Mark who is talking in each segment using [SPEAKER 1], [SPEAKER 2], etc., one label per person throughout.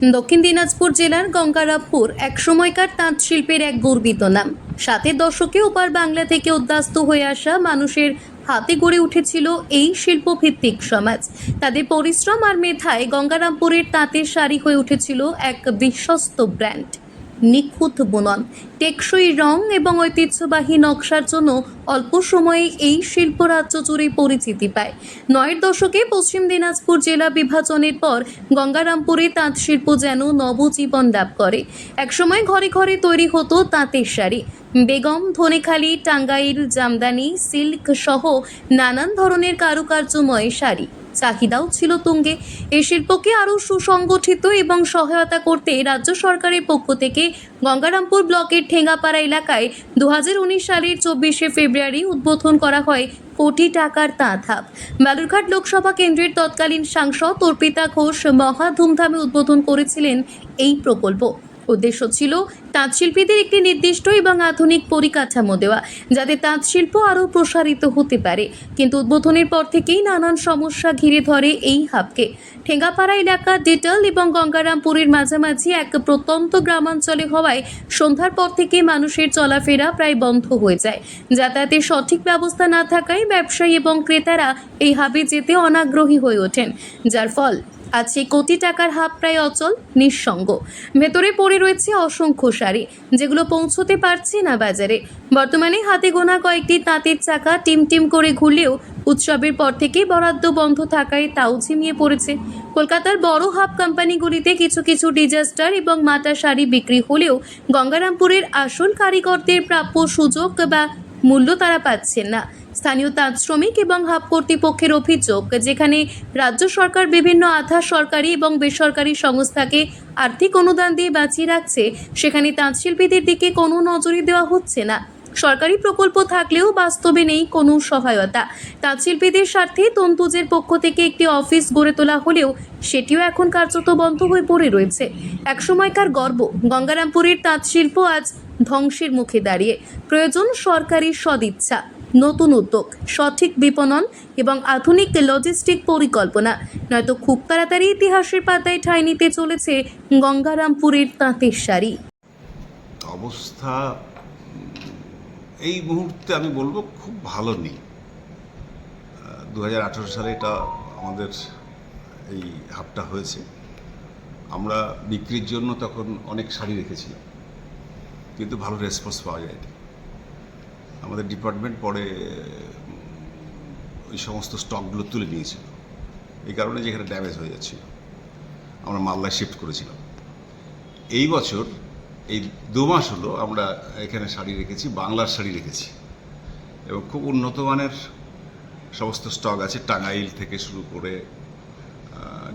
[SPEAKER 1] দক্ষিণ দিনাজপুর জেলার গঙ্গারামপুর এক সময়কার তাঁত শিল্পের এক গর্বিত নাম। সাতের দশকে ওপার বাংলা থেকে উদ্বাস্ত হয়ে আসা মানুষের হাতে গড়ে উঠেছিল এই শিল্পভিত্তিক সমাজ। তাদের পরিশ্রম আর মেধায় গঙ্গারামপুরের তাঁতের শাড়ি হয়ে উঠেছিল এক বিশ্বস্ত ব্র্যান্ড। নিখুঁত বুনন। টেকসই রং এবং ঐতিহ্যবাহী নকশার জন্য অল্প সময়ে এই শিল্প রাজ্য জুড়ে পরিচিতি পায়। নয়ের দশকে পশ্চিম দিনাজপুর জেলা বিভাজনের পর গঙ্গারামপুরে তাঁত শিল্প যেন নবজীবন লাভ করে। একসময় ঘরে ঘরে তৈরি হতো তাঁতের শাড়ি। বেগম, ধনেখালি, টাঙ্গাইল, জামদানি, সিল্ক সহ নানান ধরনের কারুকার্যময় শাড়ি। চাহিদাও ছিল তুঙ্গে। এই শিল্পকে আরও সুসংগঠিত এবং সহায়তা করতে রাজ্য সরকারের পক্ষ থেকে গঙ্গারামপুর ব্লকের ঠেঙ্গাপাড়া এলাকায় দু হাজার উনিশ সালের চব্বিশে ফেব্রুয়ারি উদ্বোধন করা হয় কোটি টাকার তাঁত হাব বালুরঘাট লোকসভা কেন্দ্রের তৎকালীন সাংসদ অর্পিতা ঘোষ মহা ধুমধামে উদ্বোধন করেছিলেন এই প্রকল্প। উদ্দেশ্য ছিল তাঁত শিল্পীদের একটি নির্দিষ্ট এবং আধুনিক পরিকাঠামো দেওয়া, যাতে তাঁত শিল্প আরও প্রসারিত হতে পারে। কিন্তু উদ্বোধনের পর থেকেই নানান সমস্যা ঘিরে ধরে এই হাবকে। ঠেঙ্গাপাড়া এলাকা ডিটল এবং গঙ্গারামপুরের মাঝামাঝি এক প্রত্যন্ত গ্রামাঞ্চলে হওয়ায় সন্ধ্যার পর থেকে মানুষের চলাফেরা প্রায় বন্ধ হয়ে যায়। যাতায়াতের সঠিক ব্যবস্থা না থাকায় ব্যবসায়ী এবং ক্রেতারা এই হাবে যেতে অনাগ্রহী হয়ে ওঠেন। যার ফল সেই কোটি টাকার হাব প্রায় অচল, নিঃসঙ্গ। ভেতরে পড়ে রয়েছে অসংখ্য শাড়ি, যেগুলো পৌঁছতে পারছে না বাজারে। বর্তমানে হাতে গোনা কয়েকটি তাঁতের চাকা টিম টিম করে ঘুরলেও উৎসবের পর থেকেই বরাদ্দ বন্ধ থাকায় তাও ঝিমিয়ে পড়েছে। কলকাতার বড় হাব কোম্পানিগুলিতে কিছু কিছু ডিজাস্টার এবং মাটা শাড়ি বিক্রি হলেও গঙ্গারামপুরের আসল কারিগরদের প্রাপ্য সুযোগ বা মূল্য তারা পাচ্ছেন না। স্থানীয় তাঁত শ্রমিক এবং হাব কর্তৃপক্ষের অভিযোগ, যেখানে রাজ্য সরকার বিভিন্ন আধা সরকারি এবং বেসরকারি সংস্থাকে আর্থিক অনুদান দিয়ে বাঁচিয়ে রাখছে, সেখানে তাঁত শিল্পীদের দিকে কোনো নজরই দেওয়া হচ্ছে না। সরকারি প্রকল্প থাকলেও বাস্তবে নেই কোনো সহায়তা। তাঁত শিল্পীদের স্বার্থে তন্তুজের পক্ষ থেকে একটি অফিস গড়ে তোলা হলেও সেটিও এখন কার্যত বন্ধ হয়ে পড়ে রয়েছে। একসময়কার গর্ব, গঙ্গারামপুরের তাঁত শিল্প আজ ধ্বংসের মুখে দাঁড়িয়ে প্রয়োজন সরকারি সদিচ্ছা, নতুন উদ্যোগ, সঠিক বিপণন এবং আধুনিক লজিস্টিক পরিকল্পনা। নয়তো খুব তাড়াতাড়ি ইতিহাসের পাতায় ঠাঁই নিতে চলেছে গঙ্গারামপুরের তাঁতের শাড়ি।
[SPEAKER 2] অবস্থা, এই মুহূর্তে আমি বলব খুব ভালো নেই। দু হাজার আঠারো সালে এটা আমাদের এই হাবটা হয়েছে। আমরা বিক্রির জন্য তখন অনেক শাড়ি রেখেছিলাম। কিন্তু ভালো রেসপন্স পাওয়া যায়নি আমাদের ডিপার্টমেন্ট পরে ওই সমস্ত স্টকগুলো তুলে নিয়েছিল। এই কারণে যেখানে ড্যামেজ হয়ে যাচ্ছিল। আমরা মালদায় শিফট করেছিলাম। এই বছর, এই দু মাস হলো আমরা এখানে শাড়ি রেখেছি, বাংলার শাড়ি রেখেছি। এবং খুব উন্নত মানের সমস্ত স্টক আছে। টাঙ্গাইল থেকে শুরু করে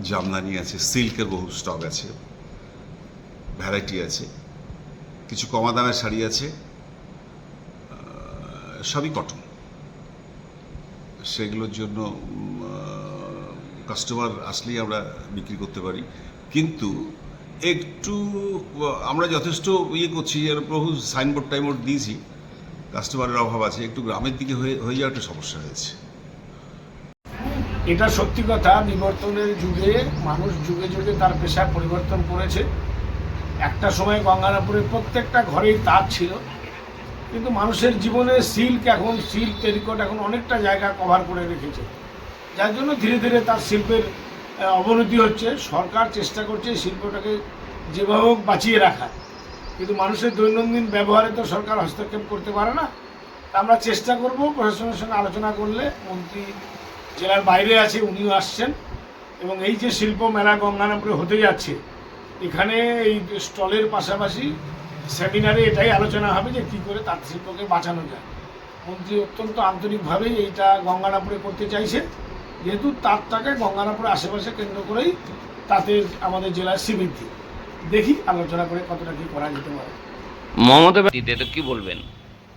[SPEAKER 2] জামদানি আছে, সিল্কের বহু স্টক আছে। ভ্যারাইটি আছে। কিছু কমা দামের শাড়ি আছে সবই কটন সেগুলোর জন্য কাস্টমার আসলেই আমরা বিক্রি করতে পারি। কিন্তু একটু আমরা যথেষ্ট ইয়ে করছি আর প্রভু সাইনবোর্ড টাইমবোর্ড দিয়েছি কাস্টমারের অভাব আছে, একটু গ্রামের দিকে হয়ে হয়ে যাওয়া একটা সমস্যা হয়েছে।
[SPEAKER 3] এটা সত্যি কথা বিবর্তনের যুগে, মানুষ যুগে যুগে তার পেশা পরিবর্তন করেছে। একটা সময় গঙ্গারামপুরের প্রত্যেকটা ঘরেই তাঁত ছিল। কিন্তু মানুষের জীবনে সিল্ক এখন সিল্ক টেরিকট এখন অনেকটা জায়গা কভার করে রেখেছে। যার জন্য ধীরে ধীরে তার শিল্পের অবনতি হচ্ছে। সরকার চেষ্টা করছে শিল্পটাকে যেভাবে হোক বাঁচিয়ে রাখা কিন্তু মানুষের দৈনন্দিন ব্যবহারে তো সরকার হস্তক্ষেপ করতে পারে না। আমরা চেষ্টা করব প্রশাসনের সঙ্গে আলোচনা করলে মন্ত্রী জেলার বাইরে আছে, উনিও আসছেন। এবং এই যে শিল্প মেলা গঙ্গারামপুরে হতে যাচ্ছে এখানে এই স্টলের পাশাপাশি সেমিনারে এটাই আলোচনা হবে যে কী করে তাঁত শিল্পকে বাঁচানো যায়। মন্ত্রী অত্যন্ত আন্তরিকভাবেই এইটা গঙ্গারামপুরে করতে চাইছে যেহেতু তাঁতটাকে গঙ্গারামপুরের আশেপাশে কেন্দ্র করেই তাঁতের আমাদের জেলার শ্রীবৃদ্ধি। দেখি আলোচনা করে কতটা কী করা যেতে পারে।
[SPEAKER 4] মমতা ব্যানার্জিতে কি বলবেন?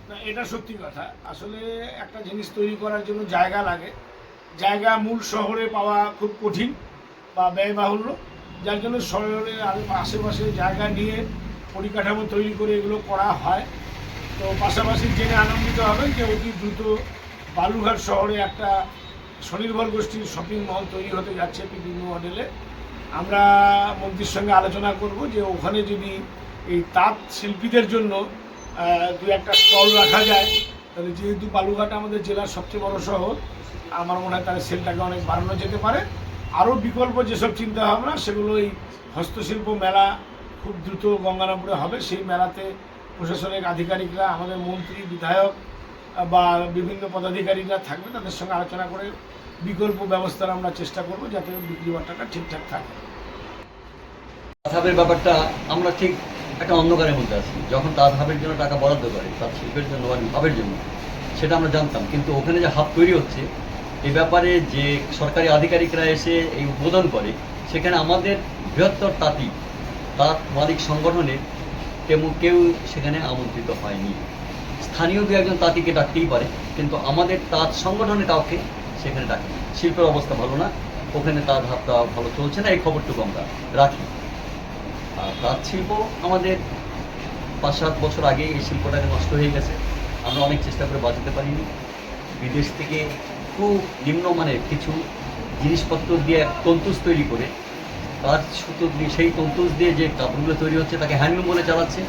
[SPEAKER 3] না এটা সত্যি কথা। আসলে একটা জিনিস তৈরি করার জন্য জায়গা লাগে। জায়গা মূল শহরে পাওয়া খুব কঠিন বা ব্যয়বাহুল্য। যার জন্য শহরের আশেপাশে জায়গা নিয়ে পরিকাঠামো তৈরি করে এগুলো করা হয়। তো পাশাপাশি জেনে আনন্দিত হবেন যে অতি দ্রুত বালুঘাট শহরে একটা স্বনির্ভর গোষ্ঠীর শপিং মল তৈরি হতে যাচ্ছে বিভিন্ন মডেলে আমরা মন্ত্রীর সঙ্গে আলোচনা করব যে ওখানে যদি এই তাঁত শিল্পীদের জন্য দু একটা স্টল রাখা যায়, তাহলে যেহেতু বালুঘাট আমাদের জেলার সবচেয়ে বড় শহর, আমার মনে হয় তাহলে সেলটাকে অনেক বাড়ানো যেতে পারে। আরও বিকল্প যেসব চিন্তা ভাবনা সেগুলো এই হস্তশিল্প মেলা খুব দ্রুত গঙ্গারামপুরে হবে। সেই মেলাতে প্রশাসনিক আধিকারিকরা, আমাদের মন্ত্রী, বিধায়ক বা বিভিন্ন পদাধিকারীরা থাকবে। তাদের সঙ্গে আলোচনা করে বিকল্প ব্যবস্থার আমরা চেষ্টা করব যাতে বিক্রি বাট্টাটা ঠিকঠাক থাকে।
[SPEAKER 5] তাঁতহাবের ব্যাপারটা আমরা ঠিক একটা অন্ধকারের মধ্যে আছি। যখন তাঁতহাবের জন্য টাকা বরাদ্দ করে তাঁত শিল্পের জন্য বা ভাবের জন্য, সেটা আমরা জানতাম। কিন্তু ওখানে যে হাব তৈরি হচ্ছে এই ব্যাপারে যে সরকারি আধিকারিকরা এসে এই উদ্বোধন করে, সেখানে আমাদের বৃহত্তর তাঁতি তাঁত মালিক সংগঠনের তেমন কেউ সেখানে আমন্ত্রিত হয়নি। স্থানীয় দু একজন তাঁতিকে ডাকতেই পারে, কিন্তু আমাদের তাঁত সংগঠনে কাউকে সেখানে ডাকে। শিল্পের অবস্থা ভালো না, ওখানে তাঁত হাতটা ভালো চলছে না, এই খবরটুকু আমরা রাখি। আর তাঁত শিল্প আমাদের পাঁচ সাত বছর আগে এই শিল্পটাকে নষ্ট হয়ে গেছে, আমরা অনেক চেষ্টা করে বাঁচাতে পারিনি। বিদেশ থেকে খুব নিম্নমানের কিছু জিনিসপত্র দিয়ে এক তন্তুস তৈরি করে তার সুতো দিয়ে সেই তন্তুস দিয়ে যে কাপড়গুলো তৈরি হচ্ছে তাকে হ্যান্ডলুম বলে চালাচ্ছে,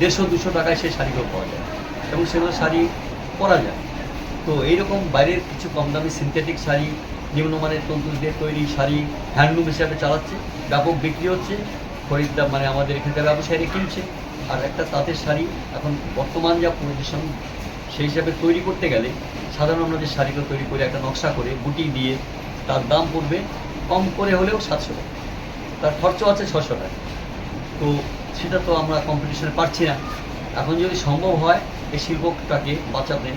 [SPEAKER 5] দেড়শো দুশো টাকায় সেই শাড়িগুলো পাওয়া যায় এবং সেগুলো শাড়ি পরা যায়। তো এইরকম বাইরের কিছু কম দামি সিনথেটিক শাড়ি নিম্নমানের তন্তুস দিয়ে তৈরি শাড়ি হ্যান্ডলুম হিসাবে চালাচ্ছে, ব্যাপক বিক্রি হচ্ছে, খরিদ্দার মানে আমাদের এখানকার ব্যবসায়ীরা কিনছে। আর একটা তাঁতের শাড়ি এখন বর্তমান যা পজিশন সেই হিসাবে তৈরি করতে গেলে সাধারণ আমরা যে শাড়িগুলো তৈরি করে একটা নকশা করে বুটি দিয়ে তার দাম পড়বে কম করে হলেও সাতশো টাকা। তার খরচ আছে ছশো টাকা। তো সেটা তো আমরা কম্পিটিশনে পারছি না। এখন যদি সম্ভব হয় এই শিল্পটাকে বাঁচাতে,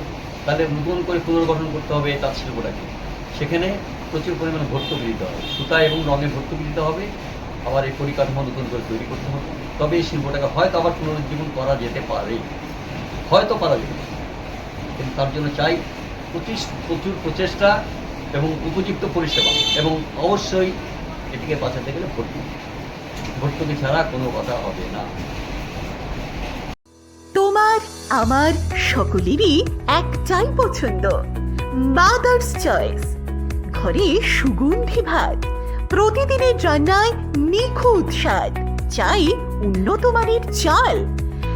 [SPEAKER 5] তাহলে নতুন করে পুনর্গঠন করতে হবে তাঁত শিল্পটাকে। সেখানে প্রচুর পরিমাণে ভর্তুকি দিতে হবে। সুতা এবং রঙের ভর্তুকি দিতে হবে। আবার এই পরিকাঠামো নতুন করে তৈরি করতে হবে। তবে এই শিল্পটাকে হয়তো আবার পুনরুজ্জীবন করা যেতে পারে। হয়তো পারা যেতে পারে। কিন্তু তার জন্য চাই প্রচুর প্রচেষ্টা এবং উপযুক্ত পরিষেবা এবং অবশ্যই এটিকে বাঁচাতে গেলে ভর্তুকি ভর্তুকি ছাড়া কোনো কথা হবে না।
[SPEAKER 6] তোমার, আমার সকলেরই একটাই পছন্দ। মাদার্স চয়েস ঘরে সুগন্ধি ভাত। প্রতিদিনের রান্নায় নিখুঁত স্বাদ। চাই উন্নত মানের চাল।